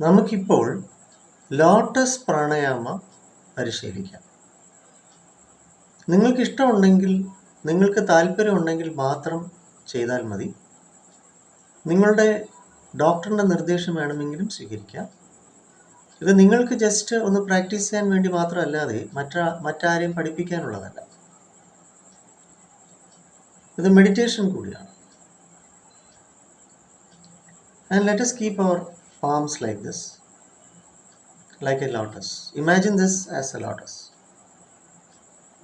നമുക്കിപ്പോൾ ലോട്ടസ് പ്രാണായാമ പരിശീലിക്കാം നിങ്ങൾക്ക് ഇഷ്ടമുണ്ടെങ്കിൽ നിങ്ങൾക്ക് താല്പര്യമുണ്ടെങ്കിൽ മാത്രം ചെയ്താൽ മതി. നിങ്ങളുടെ ഡോക്ടറിന്റെ നിർദ്ദേശം വേണമെങ്കിലും സ്വീകരിക്കാം. ഇത് നിങ്ങൾക്ക് ജസ്റ്റ് ഒന്ന് പ്രാക്ടീസ് ചെയ്യാൻ വേണ്ടി മാത്രമല്ലാതെ മറ്റാ മറ്റാരെയും പഠിപ്പിക്കാനുള്ളതല്ല. ഇത് മെഡിറ്റേഷൻ കൂടിയാണ്. And let us keep our palms like this like a lotus. Imagine this as a lotus.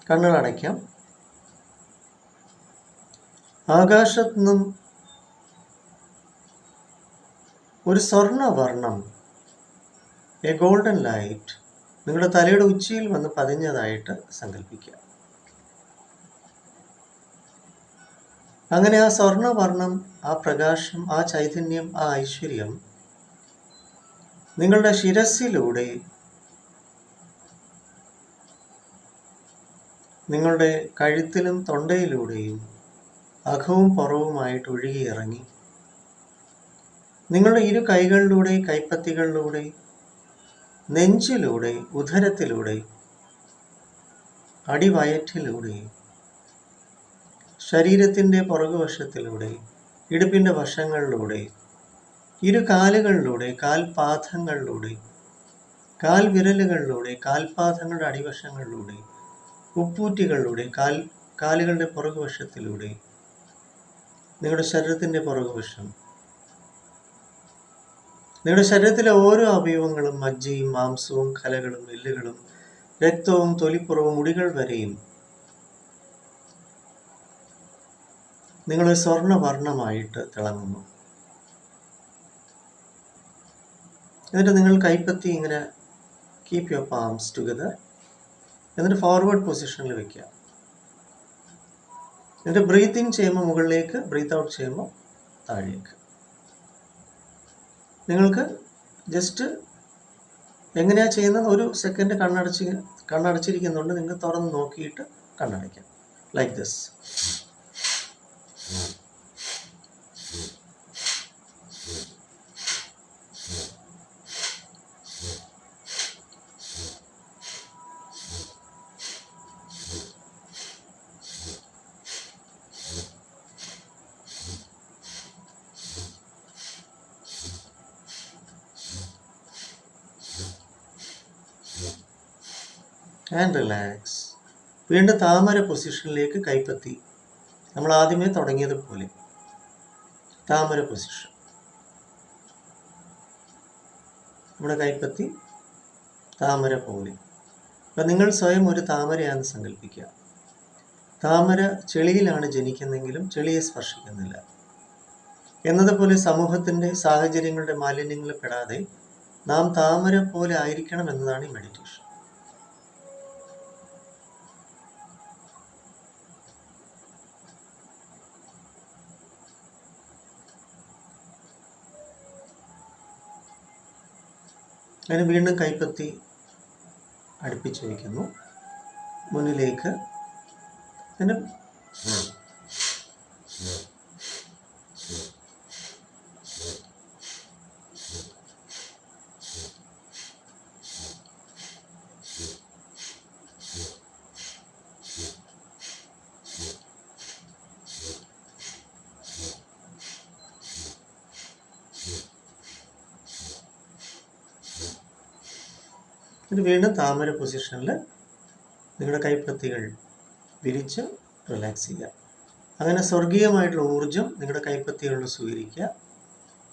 കണ്ണുകൾ അടയ്ക്കാം ആകാശത്ത് നിന്നും ഒരു സ്വർണവർണം എ ഗോൾഡൻ ലൈറ്റ് നിങ്ങളുടെ തലയുടെ ഉച്ചിയിൽ വന്ന് പതിഞ്ഞതായിട്ട് സങ്കല്പിക്കുക. അങ്ങനെ ആ സ്വർണവർണം ആ പ്രകാശം ആ ചൈതന്യം ആ ഐശ്വര്യം നിങ്ങളുടെ ശിരസിലൂടെ നിങ്ങളുടെ കഴുത്തിലും തൊണ്ടയിലൂടെയും അഖവും പുറവുമായിട്ട് ഒഴുകിയിറങ്ങി. നിങ്ങളുടെ ഇരു കൈകളിലൂടെ കൈപ്പത്തികളിലൂടെ നെഞ്ചിലൂടെ ഉദരത്തിലൂടെ അടിവയറ്റിലൂടെ ശരീരത്തിന്റെ പുറകുവശത്തിലൂടെ ഇടുപ്പിന്റെ വശങ്ങളിലൂടെ ഇരു കാലുകളിലൂടെ കാൽപാദങ്ങളിലൂടെ കാൽ വിരലുകളിലൂടെ കാൽപാദങ്ങളുടെ അടിവശങ്ങളിലൂടെ ഉപ്പൂറ്റികളിലൂടെ കാൽ കാലുകളുടെ പുറകുവശത്തിലൂടെ നിങ്ങളുടെ ശരീരത്തിന്റെ പുറകുവശം. നിങ്ങളുടെ ശരീരത്തിലെ ഓരോ അവയവങ്ങളും മജ്ജയും മാംസവും കലകളും എല്ലുകളും രക്തവും തൊലിപ്പുറവും മുടികൾ വരെയും നിങ്ങൾ സ്വർണവർണമായിട്ട് തിളങ്ങുന്നു. എന്നിട്ട് നിങ്ങൾ കൈപ്പത്തി ഇങ്ങനെ കീപ്പ് യുവർ പാംസ് ടുഗദർ എന്നിട്ട് ഫോർവേഡ് പൊസിഷനിൽ വെക്കുക. എന്നിട്ട് ബ്രീത്ത് ഇൻ ചെയ്യുമ്പോൾ മുകളിലേക്ക് ബ്രീത്ത് ഔട്ട് ചെയ്യുമ്പോൾ താഴേക്ക്. നിങ്ങൾക്ക് ജസ്റ്റ് എങ്ങനെയാണ് ചെയ്യുന്നത്? ഒരു സെക്കൻഡ് കണ്ണടച്ച് കണ്ണടച്ചിരിക്കുന്നുണ്ട്. നിങ്ങൾ തുറന്ന് നോക്കിയിട്ട് കണ്ണടയ്ക്കാം. ലൈക്ക് ദിസ് ആൻഡ് റിലാക്സ് വീണ്ടും താമര പൊസിഷനിലേക്ക് കൈപ്പത്തി. നമ്മൾ ആദ്യമേ തുടങ്ങിയതുപോലെ. താമര പൊസിഷൻ നമ്മുടെ കൈപ്പത്തി താമര പോലെ. അപ്പം നിങ്ങൾ സ്വയം ഒരു താമരയാണെന്ന് സങ്കല്പിക്കുക. താമര ചെളിയിലാണ് ജനിക്കുന്നെങ്കിലും ചെളിയെ സ്പർശിക്കുന്നില്ല. എന്നതുപോലെ സമൂഹത്തിന്റെ സാഹചര്യങ്ങളുടെ മാലിന്യങ്ങളിൽ പെടാതെ നാം താമര പോലെ ആയിരിക്കണം എന്നതാണ് ഈ മെഡിറ്റേഷൻ അതിന് വീണ്ടും കൈപ്പത്തി അടുപ്പിച്ച് വയ്ക്കുന്നു മുന്നിലേക്ക് അതിന് ഇത് വീണ്ടും താമര പൊസിഷനിൽ നിങ്ങളുടെ കൈപ്പത്തികൾ വിരിച്ച് റിലാക്സ് ചെയ്യുക. അങ്ങനെ സ്വർഗീയമായിട്ടുള്ള ഊർജം നിങ്ങളുടെ കൈപ്പത്തികളിൽ സ്വീകരിക്കുക.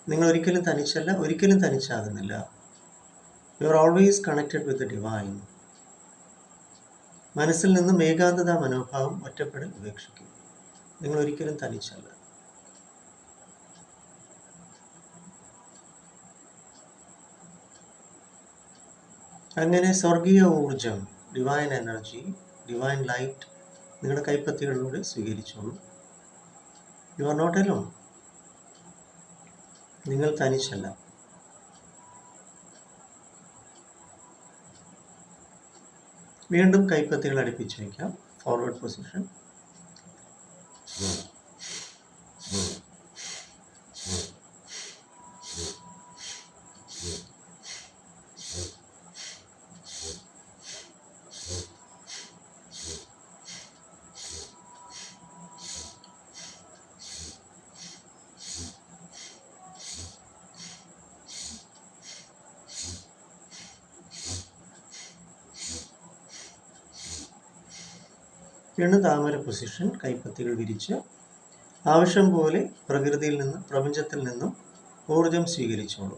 നിങ്ങൾ ഒരിക്കലും തനിച്ചല്ല ഒരിക്കലും തനിച്ചാകുന്നില്ല. You are always connected with the divine മനസ്സിൽ നിന്നും ഏകാന്തത മനോഭാവം ഒറ്റപ്പെടൽ ഉപേക്ഷിക്കും. നിങ്ങൾ ഒരിക്കലും തനിച്ചല്ല. അങ്ങനെ സ്വർഗീയ ഊർജം ഡിവൈൻ എനർജി ഡിവൈൻ ലൈറ്റ് നിങ്ങളുടെ കൈപ്പത്തികളിലൂടെ സ്വീകരിച്ചോളൂ. യു ആർ നോട്ട് എലോൺ നിങ്ങൾ തനിച്ചല്ല. വീണ്ടും കൈപ്പത്തികൾ അടുപ്പിച്ച് വയ്ക്കാം. ഫോർവേഡ് പൊസിഷൻ വീണ്ടും താമര പൊസിഷൻ കൈപ്പത്തികൾ വിരിച്ച് ആവശ്യം പോലെ പ്രകൃതിയിൽ നിന്നും പ്രപഞ്ചത്തിൽ നിന്നും ഊർജം സ്വീകരിച്ചോളൂ.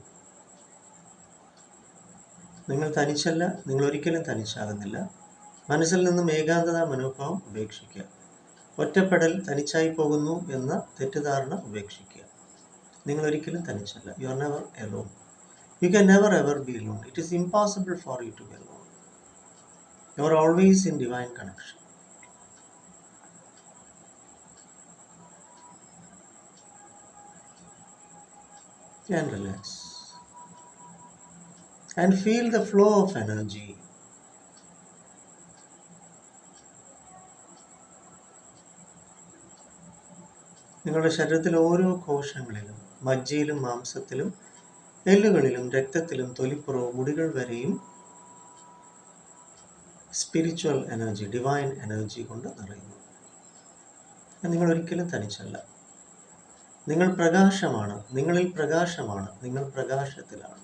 നിങ്ങൾ തനിച്ചല്ല നിങ്ങൾ ഒരിക്കലും തനിച്ചാകുന്നില്ല. മനസ്സിൽ നിന്നും ഏകാന്തത മനോഭാവം ഉപേക്ഷിക്കുക. ഒറ്റപ്പെടൽ തനിച്ചായി പോകുന്നു എന്ന തെറ്റിദ്ധാരണ ഉപേക്ഷിക്കുക. നിങ്ങൾ ഒരിക്കലും തനിച്ചല്ല. You are never alone you can never ever be lone it is impossible for you to be lone you are always in divine connection and relax and feel the flow of energy. നിങ്ങളുടെ ശരീരത്തിലെ ഓരോ കോശങ്ങളിലും മജ്ജയിലും മാംസത്തിലും എല്ലുകളിലും രക്തത്തിലും തൊലിപ്പുറവും മുടികൾ വരെയും spiritual energy divine energy കൊണ്ട് നിറയുന്നു. നിങ്ങൾ ഒരിക്കലും തനിച്ചല്ല. നിങ്ങൾ പ്രകാശമാണ് നിങ്ങളിൽ പ്രകാശമാണ് നിങ്ങൾ പ്രകാശത്തിലാണ്.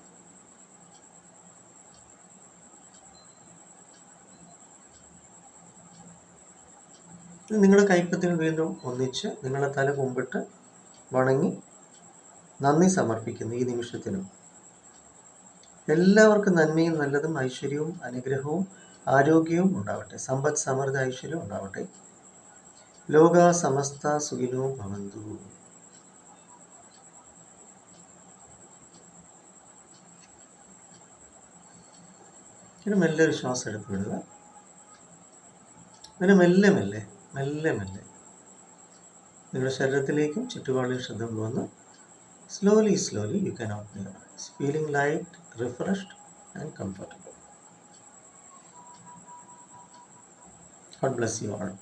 നിങ്ങളുടെ കൈപ്പത്തിൽ വീണ്ടും ഒന്നിച്ച് നിങ്ങളുടെ തല കുമ്പിട്ട് വണങ്ങി നന്ദി സമർപ്പിക്കുന്നു ഈ നിമിഷത്തിനും എല്ലാവർക്കും നന്മയും നല്ലതും ഐശ്വര്യവും അനുഗ്രഹവും ആരോഗ്യവും ഉണ്ടാവട്ടെ. സമ്പദ് സമൃദ്ധ ഐശ്വര്യവും ഉണ്ടാവട്ടെ. ലോക സമസ്ത സുഖിനോ ഭവന്തു. ഇനി മെല്ലെ ഒരു ശ്വാസം എടുത്ത് വിടുക അങ്ങനെ മെല്ലെ മെല്ലെ മെല്ലെ മെല്ലെ. നിങ്ങളുടെ ശരീരത്തിലേക്കും ചുറ്റുപാടിലും ശ്രദ്ധ കൊണ്ടുവന്ന് slowly slowly you can open your eyes feeling light refreshed and comfortable God bless you all.